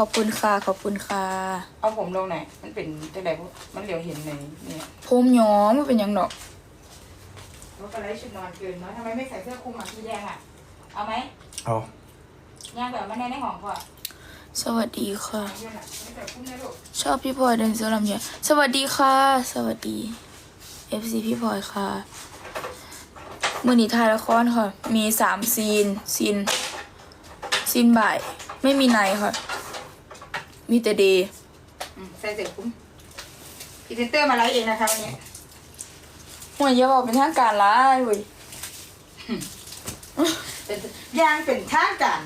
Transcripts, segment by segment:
ขอบคุณค่ะ ขอบคุณค่ะ เอาผมลงไหนอยมันเป็นจังไดบ่มันเหลียวเห็นในเนี่ยผมย้อมมันเป็นหยังดอก รถอะไรชุดนอนเกินเนาะทำไมไม่ใส่เสื้อคลุมอะสีแดงอะ เอาไหมเอาย่างแบบมันในในห้องพ่อสวัสดีค่ะ เพื่อนอะไม่ใส่คลุมนะลูกชอบพี่พลอยเดินเซอร์ลำใหญ่สวัสดีค่ะ สวัสดี FC พี่พลอยค่ะ มือนีถ่ายละครค่ะ มีสามซีน ซีน ซีนบ่าย ไม่มีไนท์ค่ะ มีแต่เดย์อืมใส่เสื้อคลุมพรีเซนเตอร์มาไลฟ์เองนะคะวันนี้หัวอย่าบอกเป็นทางการละเว้ยเป็นย่างเป็นทางการ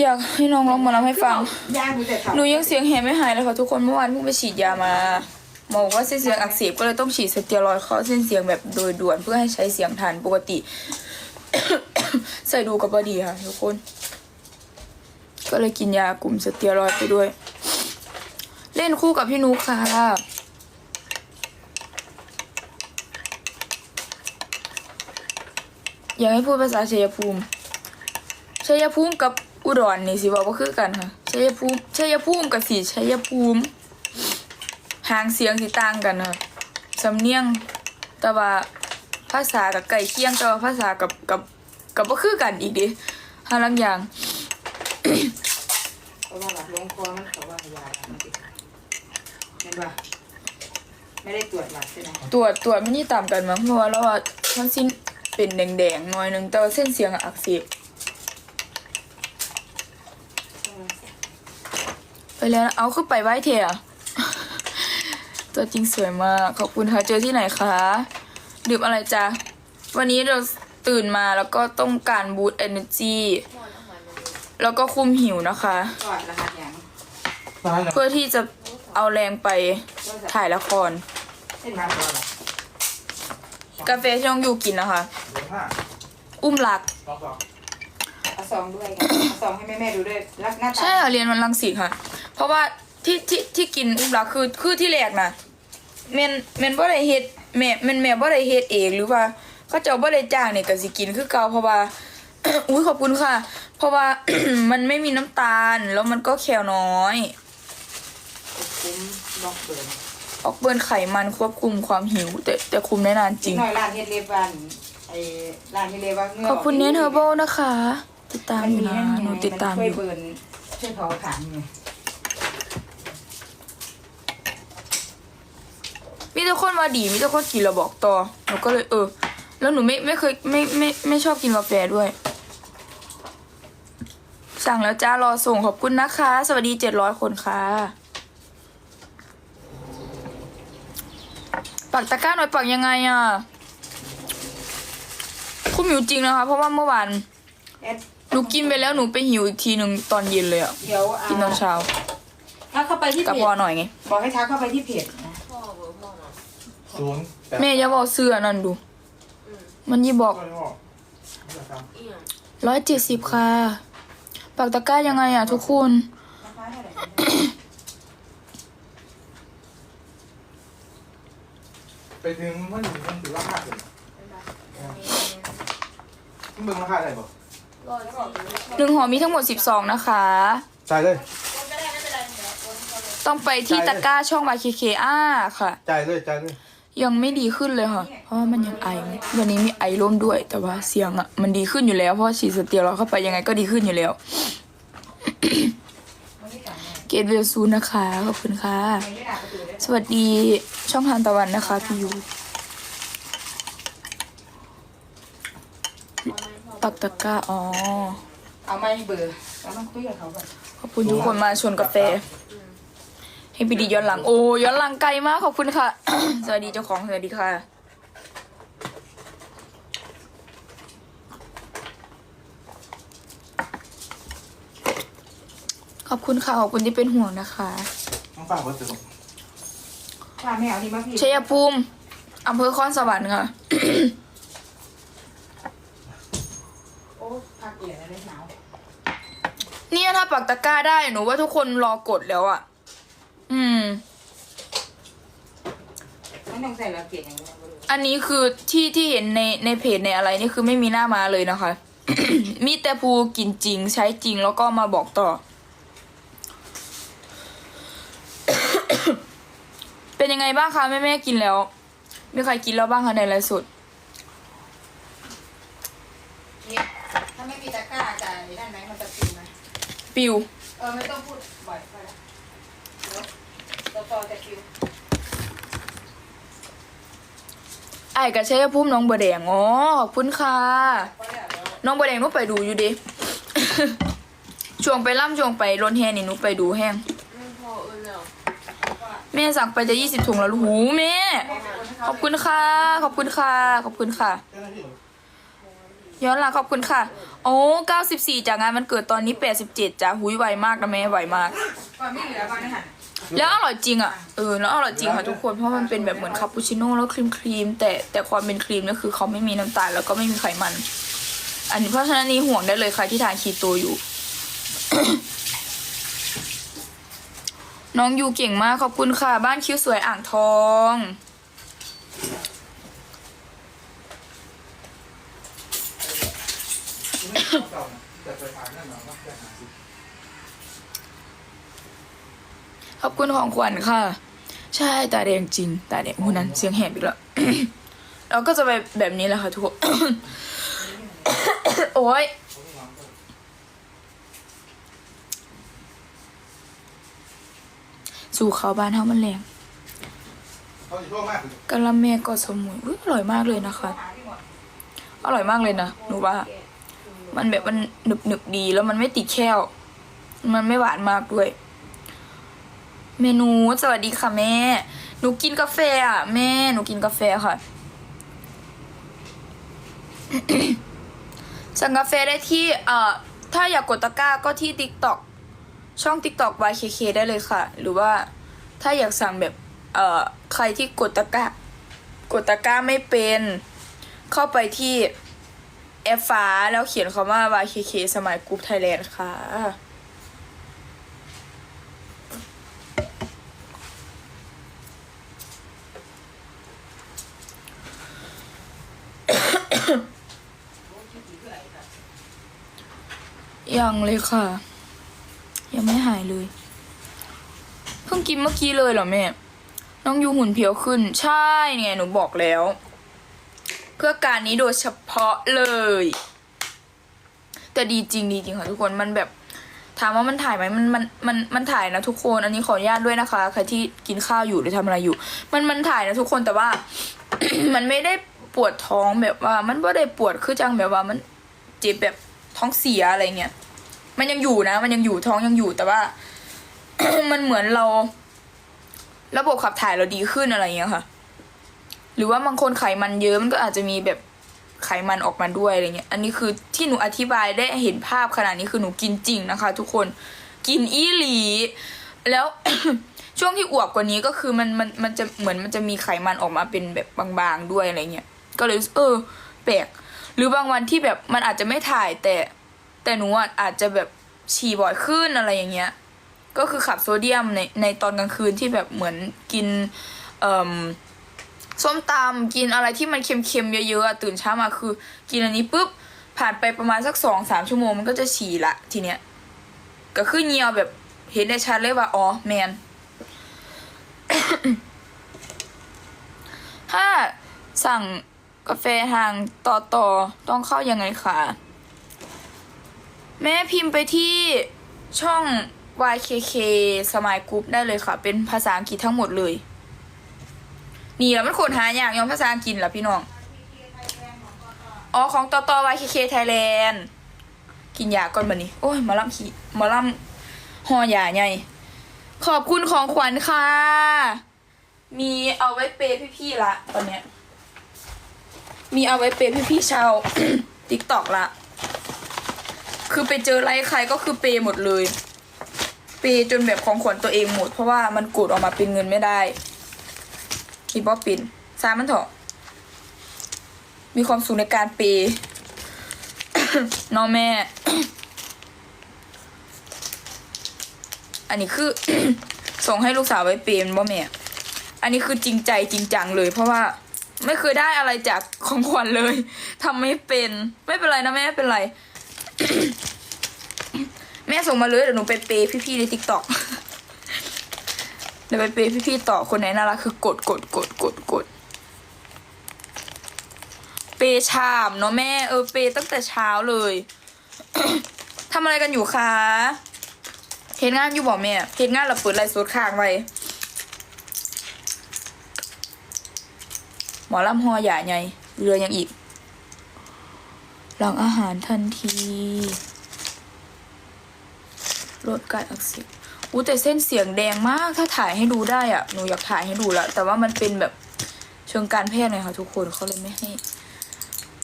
อยากให้น้องร้องหมาลำให้ฟังย่างมีแต่หนูยังเสียงแหบไม่หายเลยค่ะทุกคนเมื่อวานเพิ่งไปฉีดยามาหมอบอกว่าเส้นเสียงอักเสบก็เลยต้องฉีดสเตียรอยด์เข้าเส้นเสียงแบบโดยด่วนเพื่อให้ใช้เสียงฐานปกติ ใส่ดูกับบอดีค่ะทุกคน ก็เลยกินยากลุ่มสเตียรอยด์ไปด้วย เล่นคู่กับพี่นุกค่ะอยากให้พูดภาษาชัยภูมิชัยภูมิกับอุดรนี่สิบอกว่าคือกันค่ะชัยภูมิชัยภูมิกับสีชัยภูมิหางเสียงสิต่างกันค่ะสำเนียงแต่ว่าภาษากับไก่เคียงแต่ว่าภาษากับกับกับว่าคือกันอีกดิหาลังอย่าง เพราะว่าแบบลงคอมันเขาว่ายามันติดเห็นป่ะไม่ได้ตรวจหลักใช่ไหมตรวจตรวจไม่นี่ต่ำกันมั้งเพราะว่าเราว่าทั้งสิ้นเป็นแดงๆหน่อยหนึงแต่ว่าเส้นเสียงอะอักเสบไปแล้วนะเอาขึ้นไปไหว้เถอะตัวจริงสวยมากขอบคุณค่ะเจอที่ไหนคะดื่มอะไรจ๊ะวันนี้เราตื่นมาแล้วก็ต้องการบูต t เอเนอร์จีแล้วก็คุมหิวนะคะตรวจรหัสอย่างร้านอะไร เพื่อที่จะเอาแรงไปถ่ายละครเส้นมาตัวอะไรกาแฟที่น้องยูกินนะคะเดี๋ยวห้าอุ้มรักสองสองเอาซองด้วยกันเอาซองให้แม่แม่ๆดูด้วยรักหน้าตาใช่ค่ะเรียนวันรังสิตค่ะ เพราะว่าที่ที่ที่กินอุ้มรักคือคือที่แรกนะเมนเมนบ่ได้เฮ็ดแม่แม่นแม่บ่ได้เฮ็ดเองหรือว่าเขาเจ้าบ่ได้จ้างเนี่ยก็สิกินคือเก่าเพราะว่าอุ้ยขอบคุณค่ะ เพราะว่ามันไม่มีน้ำตาลแล้วมันก็แคลน้อย คุ้มบอกเบิร์นออกเบิร์นไขมันควบคุมความหิว แต่แต่คุมได้นานจริง หน่อยร้านเฮดเลบันไอ้ร้านเฮดเลบันเงืขอบคุณเนทเทอร์โบนะคะ ติดตามอยู่นะหนูติดตามช่อวยยู่ เบิร์นช่วยเผาผลาญไงมีแต่คนมาดีมีแต่คนกินแล้วบอกต่อหนูก็เลยเออ แล้วหนูไม่ไม่เคยไม่ไม่ไม่ชอบกินกาแฟด้วย สั่งแล้วจ้ารอส่งขอบคุณนะคะ สวัสดีเจ็ดร้อยคนค่ะ ปักตะกร้าหน่อยปักยังไงอะคุ้มหิวจริงนะคะ เพราะว่าเมื่อวานแอดหนูกินไปแล้วหนูไปหิวอีกทีหนึ่งตอนเย็นเลยอะเดี๋ยวอ่ากินตอนเช้าถ้าเข้าไปที่กับเพพอจหน่อยไงบอกให้ทักเข้าไปที่เพจนะศูนย์แปดแม่อย่าบอกเสื้อนั่นดู มันยี่บอกก็เลยบอกเดี๋ยวครับร้อยเจ็ดสิบค่ะปักตะกร้ายังไงอะทุกคน ราคาเท่าไหร่ ไปถึงมันถึงมันถือราคาเลยมึงราคาอะไรบ่หนึ่งห่อมีทั้งหมดสิบสองนะคะ จ่ายเลย ต้องไปที่ตะกร้าช่องบาเคเคอ้าค่ะ จ่ายเลยจ่ายเลย ยังไม่ดีขึ้นเลยค่ะ เพราะว่ามันยังไอวันนี้มีไอร่วมด้วย แต่ว่าเสียงอะ มันดีขึ้นอยู่แล้ว เพราะว่าฉีดสเตียรอยด์เข้าไปยังไงก็ดีขึ้นอยู่แล้ว เกตเวลซูนนะคะ ขอบคุณค่ะไม่ได้ด่าประตูเลยสวัสดีช่องทานตะวันนะคะ พี่ยูปักตะกร้าอ๋อ เอาไม่เบอร์เราต้องคุยกับเขาก่อนขอบคุณทุกคนมาชวนกาแฟ ให้พี่ดีย้อนหลัง โอ้ย้อนหลังไกลมากขอบคุณค่ะ สวัสดีเจ้าของสวัสดีค่ะ ขอบคุณค่ะ ขอบคุณที่เป็นห่วงนะคะต้องฝากวัสดุถ้าไม่เอานี่มาพี่ชัยภูมิอำเภอคอนสวรรค์ค่ะ โอ้พักเอียดอะไรหนาวเนี่ยถ้าปักตะกร้าได้หนูว่าทุกคนรอกดแล้วอะ่ะ อืม ไม่ต้องใส่ละเกียดอย่างนี้นะอันนี้คือที่ที่เห็นในในเพจในอะไรนี่คือไม่มีหน้ามาเลยนะคะ มีแต่ผู้กินจริงใช้จริงแล้วก็มาบอกต่อ เป็นยังไงบ้างคะแม่แม่ๆกินแล้ว มีใครกินแล้วบ้างคะในไลฟ์สดเนี่ยถ้าไม่มีตะกร้าจะนั่นไหมมันจะปิวไหมปิว เออไม่ต้องพูดบ่อยไปแล้วเดี๋ยวตัวต่อจะปิวไอ้กระเชยพุ่มน้องบัวแดงอ๋อขอบคุณค่ะก็แล้วเดี๋ยวน้องบัวแดงหนุไปดูอยู่ดิ ช่วงไปล่ำช่วงไปรถแห่นี่หนุไปดูแห้ง ไม่พอเออแล้ว แม่สั่งไปจะยี่สิบถุงแล้วลูกหูแม่ ขอบคุณค่ะ ขอบคุณค่ะ ขอบคุณค่ะเจ้าหน้าที่เหรอย้อนหลังขอบคุณค่ะ โอ้เก้าสิบสี่จากงานมันเกิดตอนนี้แปดสิบเจ็ดจ้ะหุยไวมากนะแม่ไวมากก่อนไม่เหลือบ้างนะฮะแล้วอร่อยจริงอะ เออ แล้วอร่อยจริงค่ะทุกคน เพราะมันเป็นแบบเหมือนคาปูชิโน่แล้วครีมครีมๆแต่แต่ความเป็นครีมเนี่ยคือเขาไม่มีน้ำตาลแล้วก็ไม่มีไขมัน อันนี้เพราะฉะนั้นนี่ห่วงได้เลยใครที่ทานคีโตอยู่ น้องยูเก่งมากขอบคุณค่ะ บ้านคิ้วสวยอ่างทอง ขอบคุณของขวัญค่ะ ใช่ตาแดงจริง ตาแดงหูนั้นเสียงแหบอีกแล้วเราก็จะไปแบบนี้แหละค่ะทุกคน โอ้ย เขาไม่วางก็ สู่เขาบ้านเฮามันแรงเขาจะโชคมากเลยกะละแมก็สมุยอุ๊ยอร่อยมากเลยนะคะ อร่อยมากเลยนะหนูว่า มันแบบมันหนึบหนึบๆดีแล้วมันไม่ติดแค้วมันไม่หวานมากด้วย เมนูสวัสดีค่ะแม่ หนูกินกาแฟอะ แม่หนูกินกาแฟค่ะสั่งกาแฟได้ที่เอ่อถ้าอยากกดตะกร้าก็ที่ TikTok ช่อง TikTok YKK ได้เลยค่ะ หรือว่าถ้าอยากสั่งแบบ เอ่อ ใครที่กดตะกร้ากดตะกร้าไม่เป็น เข้าไปที่แอปฟ้าแล้วเขียนคำว่า YKK สมัยกรุ๊ปไทยแลนด์ค่ะ ยังเลยค่ะ ยังไม่หายเลย เพิ่งกินเมื่อกี้เลยเหรอแม่ น้องยูหุ่นเพียวขึ้น ใช่เนี่ยหนูบอกแล้ว เพื่อการนี้โดยเฉพาะเลย แต่ดีจริงดีจริงค่ะทุกคนมันแบบถามว่ามันถ่ายไหมมันมันมันมันถ่ายนะทุกคนอันนี้ขออนุญาตด้วยนะคะใครที่กินข้าวอยู่หรือทำอะไรอยู่ มันมันถ่ายนะทุกคนแต่ว่า มันไม่ได้ปวดท้องแบบว่า มันไม่ได้ปวดคือจังแบบว่ามันเจ็บแบบท้องเสียอะไรเงี้ย มันยังอยู่นะ มันยังอยู่ท้องยังอยู่แต่ว่า มันเหมือนเรา ระบบขับถ่ายเราดีขึ้นอะไรอย่างเงี้ยค่ะ หรือว่าบางคนไขมันเยอะมันก็อาจจะมีแบบไขมันออกมาด้วยอะไรเงี้ย อันนี้คือที่หนูอธิบายได้เห็นภาพขนาดนี้คือหนูกินจริงนะคะ ทุกคนกินอีหลี แล้วช่วงที่อวบกว่านี้ก็คือมันมันมันจะเหมือนมันจะมีไขมันออกมาเป็นแบบบางๆด้วยอะไรเงี้ย ก็เลยเออแปลกหรือบางวันที่แบบมันอาจจะไม่ถ่ายแต่ แต่หนูอะอาจจะแบบฉี่บ่อยขึ้นอะไรอย่างเงี้ย ก็คือขับโซเดียมในในตอนกลางคืนที่แบบเหมือนกินเส้มตำกินอะไรที่มันเค็มๆเยอะๆตื่นเช้ามาคือ กินอันนี้ปุ๊บผ่านไปประมาณสักสองสามชั่วโมงมันก็จะฉี่ละทีเนี้ยก็คือเงียวแบบเห็นได้ชัดเลยว่าอ๋อแมนถ้าสั่งกาแฟทางต่อต่อต้องเข้ายังไงคะ แม่พิมพ์ไปที่ช่อง YKK สมายกรุ๊ปได้เลยค่ะ เป็นภาษาอังกฤษทั้งหมดเลย นี่แล้วมันคนหาอย่างยอมภาษาอังกฤษเหรอพี่น้องอ๋อของต่อต่อ YKK Thailand กินยาก่อนบันนี้ โอ้ยมาล่ำขี้มาล่ำห่อยาใหญ่ขอบคุณของขวัญค่ะ มีเอาไว้เปย์พี่ๆละตอนเนี้ย มีเอาไว้เปย์พี่ๆชาวติ๊กตอกละ คือไปเจอไลค์ใครก็คือเปย์หมดเลย เปย์จนแบบของขวัญตัวเองหมด เพราะว่ามันกดออกมาเป็นเงินไม่ได้คิดว่าปินซามันเถอะมีความสุขในการเปย์น้องแม่ อันนี้คือ ส่งให้ลูกสาวไว้เปย์มันบ่แม่ อันนี้คือจริงใจจริงจังเลย เพราะว่าไม่เคยได้อะไรจากของขวัญเลยทำไม่เป็น ไม่เป็นไรนะแม่เป็นไร แม่ส่งมาเลยเดี๋ยวหนูไปเปย์พี่ๆในทิกตอกเดี๋ยวไปเปย์พี่ๆต่อคนไหนน่ารักคือกดกดกดกดกดเปย์ชามเนาะแม่เออเปย์ตั้งแต่เช้าเลยทำอะไรกันอยู่คะเห็นงานอยู่บอกแม่เห็นงานเราเปิดไลฟ์สดค้างไว้หมอลำหอใหญ่ไงเรือยังอีก หลังอาหารทันทีลดการอักเสบอู้แต่เส้นเสียงแดงมากถ้าถ่ายให้ดูได้อะหนูอยากถ่ายให้ดูละแต่ว่ามันเป็นแบบเชิงการแพทย์ไงค่ะทุกคนเขาเลยไม่ให้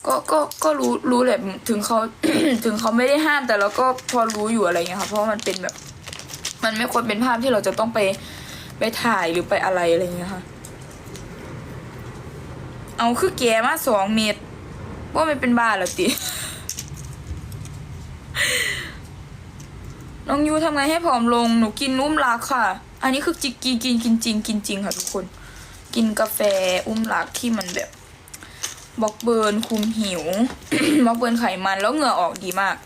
ก็ก็ก็รู้รู้แหละถึงเขาถึงเขาไม่ได้ห้ามแต่เราก็พอรู้อยู่อะไรเงี้ยค่ะ เพราะมันเป็นแบบ มันไม่ควรเป็นภาพที่เราจะต้องไปไปถ่ายหรือไปอะไรอะไรเงี้ยค่ะ เอาคือแกมาสองเมตร ว่ามันเป็นบ้าหรอติ น้องยูทำไงให้ผอมลง หนูกินนุ่มรักค่ะ อันนี้คือจิกกินกินกินจริงกินจริงค่ะทุกคน กินกาแฟอุ้มรักที่มันแบบบล็อกเบิร์นคุมหิวบล็อกเบิร์นไขมันแล้วเหงื่อออกดีมาก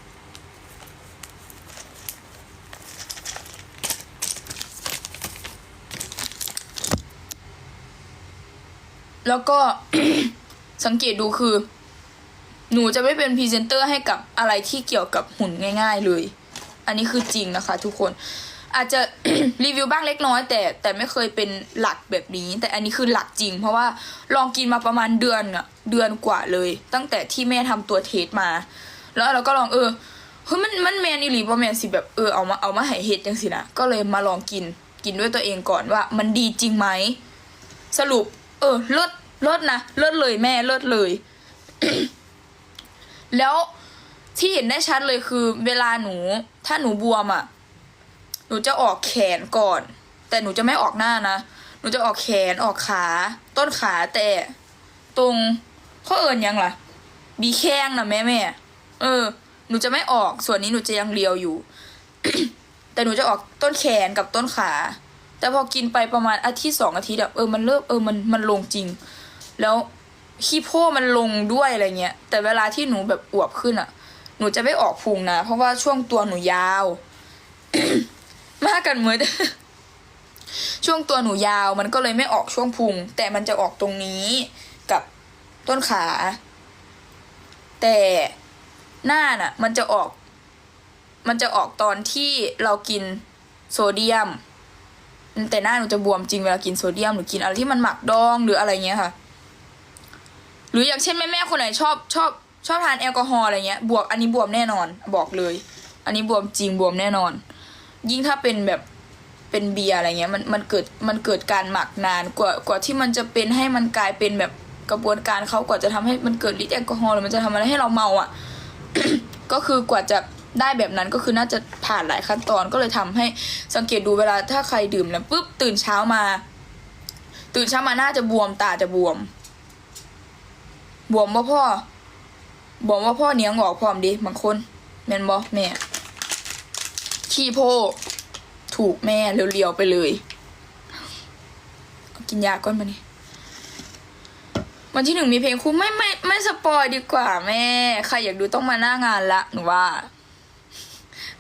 แล้วก็สังเกตดูคือ หนูจะไม่เป็นพรีเซนเตอร์ให้กับอะไรที่เกี่ยวกับหุ่นง่าย ๆ เลย อันนี้คือจริงนะคะ ทุกคน อาจจะรีวิวบ้างเล็กน้อย แต่แต่ไม่เคยเป็นหลักแบบนี้ แต่อันนี้คือหลักจริง เพราะว่าลองกินมาประมาณเดือนอะเดือนกว่าเลย ตั้งแต่ที่แม่ทำตัวเทสมา แล้วเราก็ลองเออเฮ้ยมันมันแมนอีหลีป่ะแมนสิแบบเออเอามาเอามาให้เฮ็ดจังสินะก็เลยมาลองกินกินด้วยตัวเองก่อนว่า มันดีจริงไหมสรุป เออเลิศเลิศนะเลิศเลยแม่เลิศเลย แล้วที่เห็นได้ชัดเลยคือ เวลาหนู ถ้าหนูบวมอะ หนูจะออกแขนก่อน แต่หนูจะไม่ออกหน้านะ หนูจะออกแขนออกขา ต้นขาแต่ตรงข้อเอิญยังล่ะ บีแข้งนะแม่แม่เออ หนูจะไม่ออกส่วนนี้หนูจะยังเรียวอยู่ แต่หนูจะออกต้นแขนกับต้นขา แต่พอกินไปประมาณอาทิตย์สองอาทิตย์อะเออมันเริ่มเออมันมันลงจริง แล้ว ขี้โพมันลงด้วยอะไรเงี้ย แต่เวลาที่หนูแบบอวบขึ้นอะหนูจะไม่ออกพุงนะ เพราะว่าช่วงตัวหนูยาว มากกันเหมือนช่วงตัวหนูยาวมันก็เลยไม่ออกช่วงพุง แต่มันจะออกตรงนี้กับต้นขา แต่หน้าน่ะ มันจะออก มันจะออกตอนที่เรากินโซเดียม แต่หน้าหนูจะบวมจริงเวลากินโซเดียมหรือกินอะไรที่มันหมักดองหรืออะไรเงี้ยค่ะ หรืออย่างเช่นแม่แม่คนไหนชอบชอบชอบทานแอลกอฮอล์อะไรเงี้ย บวกอันนี้บวมแน่นอน บอกเลย อันนี้บวมจริงบวมแน่นอน ยิ่งถ้าเป็นแบบเป็นเบียร์อะไรเงี้ยมันมันเกิดมันเกิดการหมักนานกว่ากว่าที่มันจะเป็นให้มันกลายเป็นแบบกระบวนการเขากว่าจะทำให้มันเกิดฤทธิ์แอลกอฮอล์หรือมันจะทำอะไรให้เราเมาอะ ก็คือกว่าจะได้แบบนั้นก็คือน่าจะผ่านหลายขั้นตอนก็เลยทำให้สังเกตดูเวลาถ้าใครดื่มแล้วปุ๊บตื่นเช้ามา ตื่นเช้ามาหน้าจะบวมตาจะบวม บวมว่าพ่อบวมว่าพ่อเนียงออกพร้อมดิบางคนแม่นบอแม่ขี้โพถูกแม่เรียวๆไปเลย กินยาก้อนมานี่วันที่หนึ่งมีเพลงคู่ไม่ไม่ไม่สปอยดีกว่าแม่ ใครอยากดูต้องมาหน้างานละหนูว่า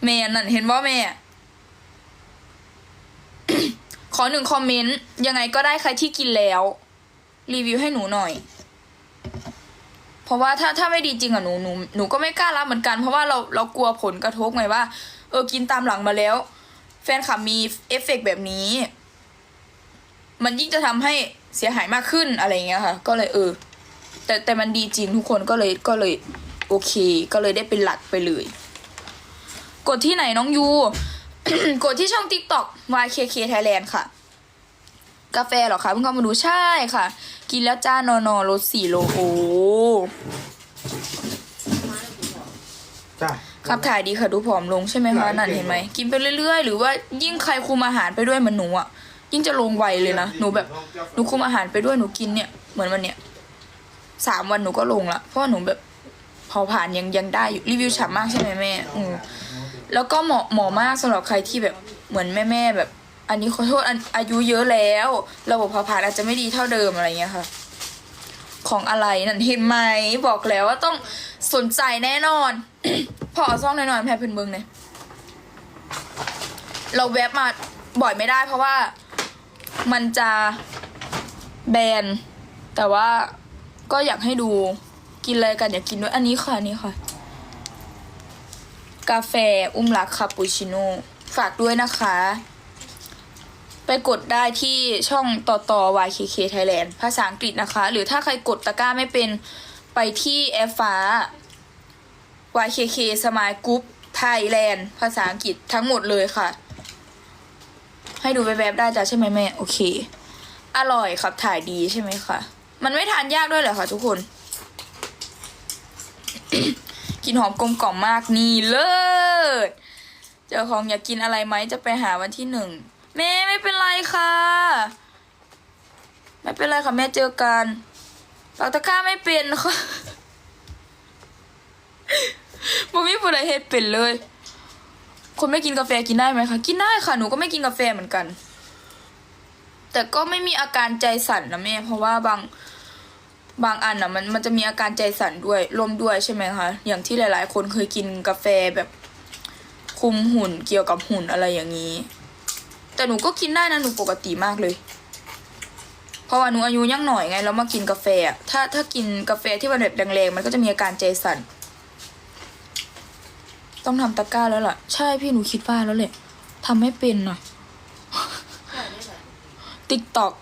แม่นั่นเห็นว่าแม่ ขอหนึ่งคอมเมนต์ ยังไงก็ได้ใครที่กินแล้ว รีวิวให้หนูหน่อย เพราะว่าถ้าถ้าไม่ดีจริงอะหนูหนูหนูก็ไม่กล้ารับเหมือนกัน เพราะว่าเราเรากลัวผลกระทบไงว่า เออกินตามหลังมาแล้ว แฟนคลับมีเอฟเฟกต์แบบนี้ มันยิ่งจะทำให้เสียหายมากขึ้นอะไรเงี้ยค่ะ ก็เลยเออ แต่แต่มันดีจริงทุกคนก็เลยก็เลย โอเค ก็เลยได้เป็นหลักไปเลย กดที่ไหนน้องยู กดที่ช่อง TikTok YKK Thailand ค่ะ กาแฟเหรอคะเพิ่งเข้ามาดูใช่ค่ะ กินแล้วจ้านอนอลดสี่โลโอจ้าขับถ่ายดีค่ะดูผอมลงใช่ไหมคะนั่นเห็นไหมกินไปเรื่อยๆ หรือว่ายิ่งใครคุมอาหารไปด้วยเหมือนหนูอะยิ่งจะลงไวเลยนะหนูแบบหนูคุมอาหารไปด้วยหนูกินเนี่ยเหมือนวันเนี้ยสามวันหนูก็ลงละเพราะว่าหนูแบบเผาผ่านยังยังได้อยู่รีวิวฉ่ำมากใช่ไหมแม่อืมแล้วก็เหมาะเหมาะมากสำหรับใครที่แบบเหมือนแม่ๆแบบ อันนี้ขอโทษอายุเยอะแล้ว ระบบเผาผลาญอาจจะไม่ดีเท่าเดิมอะไรเงี้ยค่ะ ของอะไรนั่นเห็นไหมบอกแล้วว่าต้องสนใจแน่นอน พอซ่องแน่นอนแพ้เพื่นเมืองเนี่ยเราแวบมาบ่อยไม่ได้เพราะว่ามันจะแบน แต่ว่าก็อยากให้ดูกินอะไรกันอยากกินด้วยอันนี้ค่ะอันนี้ค่ะ กาแฟอุ้มรักคาปูชิโน่ฝากด้วยนะคะ ไปกดได้ที่ช่องต่อต่อ YKK Thailand ภาษาอังกฤษนะคะ หรือถ้าใครกดตะกร้าไม่เป็นไปที่แอฟฟ้า YKK Smile Group Thailand ภาษาอังกฤษทั้งหมดเลยค่ะ ให้ดูแบบๆได้จ้ะใช่ไหมแม่ โอเค อร่อยครับถ่ายดีใช่ไหมคะ มันไม่ทานยากด้วยเหรอคะทุกคน กินหอมกลมกล่อมมากนี่เลิศเจ้าของอยากกินอะไรไหมจะไปหาวันที่หนึ่ง แม่ไม่เป็นไรค่ะ ไม่เป็นไรค่ะแม่เจอกันปากตะกร้าไม่เป็นค่ะบ่มีผู้ใดเฮ็ดเป็นเลย คนไม่กินกาแฟกินได้ไหมคะกินได้ค่ะหนูก็ไม่กินกาแฟเหมือนกัน แต่ก็ไม่มีอาการใจสั่นนะแม่ เพราะว่าบางบางอันอะมันมันจะมีอาการใจสั่นด้วยลมด้วยใช่ไหมคะอย่างที่หลาย ๆ คนเคยกินกาแฟแบบคุมหุ่นเกี่ยวกับหุ่นอะไรอย่างนี้ แต่หนูก็กินได้นะหนูปกติมากเลย เพราะว่าหนูอายุยังหน่อยไงแล้วมากินกาแฟอะถ้าถ้ากินกาแฟที่มันแบบแรงๆมันก็จะมีอาการใจสั่น ต้องทำตะกร้าแล้วล่ะ ใช่พี่หนูคิดว่าแล้วแหละทำไม่เป็นน่ะติ๊กตอก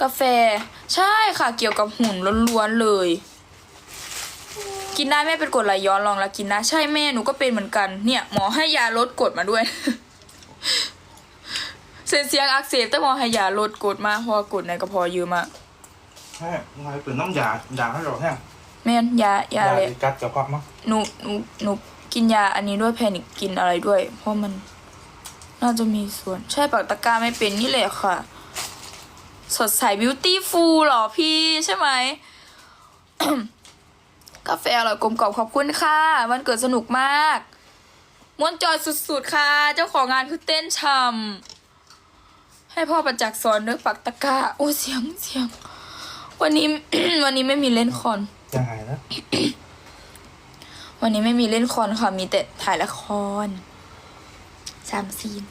กาแฟ ใช่ค่ะเกี่ยวกับหุ่นล้วนๆเลย กินได้ไม่เป็นกรดไหลย้อนลองแล้วกินนะ ใช่แม่หนูก็เป็นเหมือนกัน เนี่ย หมอให้ยาลดกรดมาด้วย เส้นเสียงอักเสบแต่หมอให้ยาลดกรดมาเพราะว่ากรดในกระเพาะเยอะมากแห้งไงเป็นน้ำยาด่างให้เราแห้งแม่นยายาเลยกัดกับความมั้งหนูหนูหนูกินยาอันนี้ด้วยแพนิกกินอะไรด้วย เพราะมันน่าจะมีส่วน ใช่ปากตะกร้าไม่เป็นนี่แหละค่ะ สดใสบิวตี้ฟูลหรอพี่ใช่ไหม กาแฟอร่อยกลมกล่อมขอบคุณค่ะวันเกิดสนุกมากม้วนจอยสุดๆค่ะ เจ้าของงานคือเต้นช่ำ ให้พ่อประจักษ์สอนด้วยปักตะกร้าโอ้เสียงเสียง วันนี้ วันนี้ไม่มีเล่นคอน จะหายนะวันนี้ไม่มีเล่นคอนค่ะ มีแต่ถ่ายละครสามซีน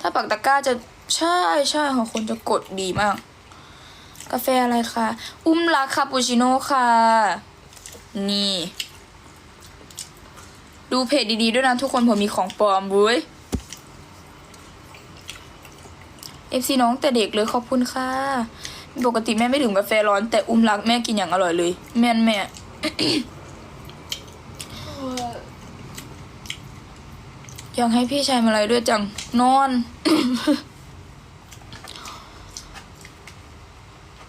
ถ้าปักตะกร้าจะใช่ใช่ค่ะคนจะกดดีมาก กาแฟอะไรคะอุ้มรักคาปูชิโน่ค่ะ นี่ ดูเพจดีๆด้วยนะทุกคนผมมีของปลอมเว้ย เอฟซีน้องแต่เด็กเลยขอบคุณค่ะ ปกติแม่ไม่ดื่มกาแฟร้อน แต่อุ้มรักแม่กินอย่างอร่อยเลย แม่นแม่อยากให้พี่ชายมาอะไรด้วยจัง นอน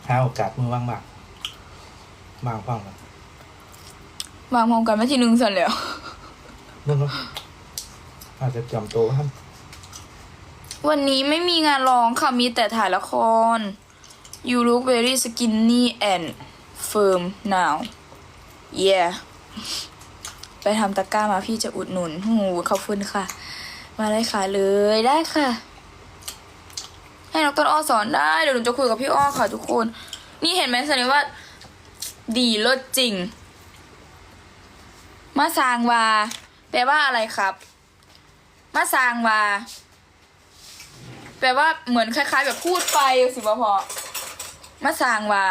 หาโอกาสมือว่างมากบางฟังนะวางพร้อมกันไม่ทีหนึ่งสันแล้วเรื่องนั้นอาจจะจำโตวท่าน วันนี้ไม่มีงานร้องค่ะ มีแต่ถ่ายละคร You look very skinny and firm now yeah ไปทำตะกร้ามาพี่จะอุดหนุนหูขอบคุณค่ะ มาเลยค่ะเลยได้ค่ะ ให้น้องต้นอ้อสอนได้ เดี๋ยวหนูจะคุยกับพี่อ้อค่ะทุกคน นี่เห็นไหมแสดงว่า ดีเลิศจริง มาสางวา แปลว่าอะไรครับ มาสางวา แปลว่าเหมือนคล้ายๆ แบบพูดไปสิบพอมาสร้างว่า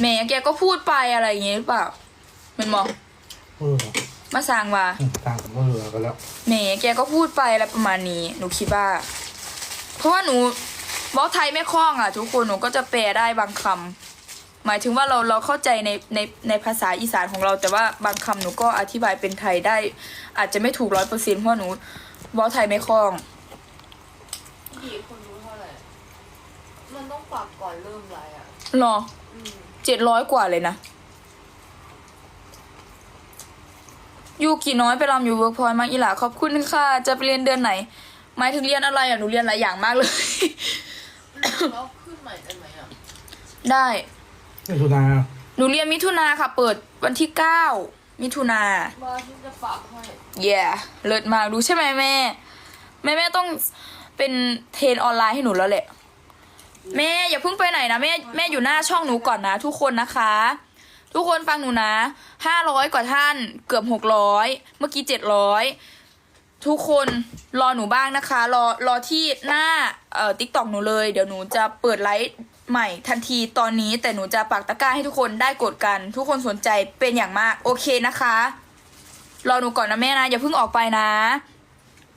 แม่แกก็พูดไปอะไรอย่างงี้หรือเปล่าเป็นมองเออมาสร้างว่าต่างเมื่อกันแล้วแม่แกก็พูดไปอะไรประมาณนี้ หนูคิดว่า เพราะว่าหนูบอกไทยไม่คล่องอะ ทุกคนหนูก็จะแปลได้บางคำหมายถึงว่าเราเราเข้าใจในในในภาษาอีสานของเรา แต่ว่าบางคำหนูก็อธิบายเป็นไทยได้ อาจจะไม่ถูกร้อยเปอร์เซ็นต์เพราะหนูบอกไทยไม่คล่อง พี่คนรู้เท่าไหร่ มันต้องปรับก่อนเริ่มไลฟ์อะ หรออืมเจ็ดร้อยกว่าเลยนะยูกี่น้อยไปรำอยู่เวิร์กพอยต์มากอีหล่าขอบคุณค่ะ จะไปเรียนเดือนไหนหมายถึงเรียนอะไรอะหนูเรียนหลายอย่างมากเลย แล้วขึ้นใหม่ได้ไหมอะ ได้ นี่ทุนาหนูเรียนมิถุนาค่ะ เปิดวันที่เก้ามิถุนา ว่าที่จะปรับให้เย่เลิศมากดูใช่ไหมแม่ แม่แม่ต้อง เป็นเทรนออนไลน์ให้หนูแล้วแหละ แม่อย่าเพิ่งไปไหนนะแม่แม่อยู่หน้าช่องหนูก่อนนะ ทุกคนนะคะ ทุกคนฟังหนูนะห้าร้อยกว่าท่านเกือบหกร้อยเมื่อกี้เจ็ดร้อยทุกคนรอหนูบ้างนะคะ รอรอที่หน้าเอ่อติ๊กต็อกหนูเลย เดี๋ยวหนูจะเปิดไลฟ์ใหม่ทันทีตอนนี้ แต่หนูจะปักตะกร้าให้ทุกคนได้กดกัน ทุกคนสนใจเป็นอย่างมาก โอเคนะคะ รอหนูก่อนนะแม่นะ อย่าเพิ่งออกไปนะ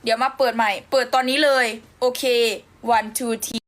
เดี๋ยวมาเปิดใหม่ เปิดตอนนี้เลย โอเค one two three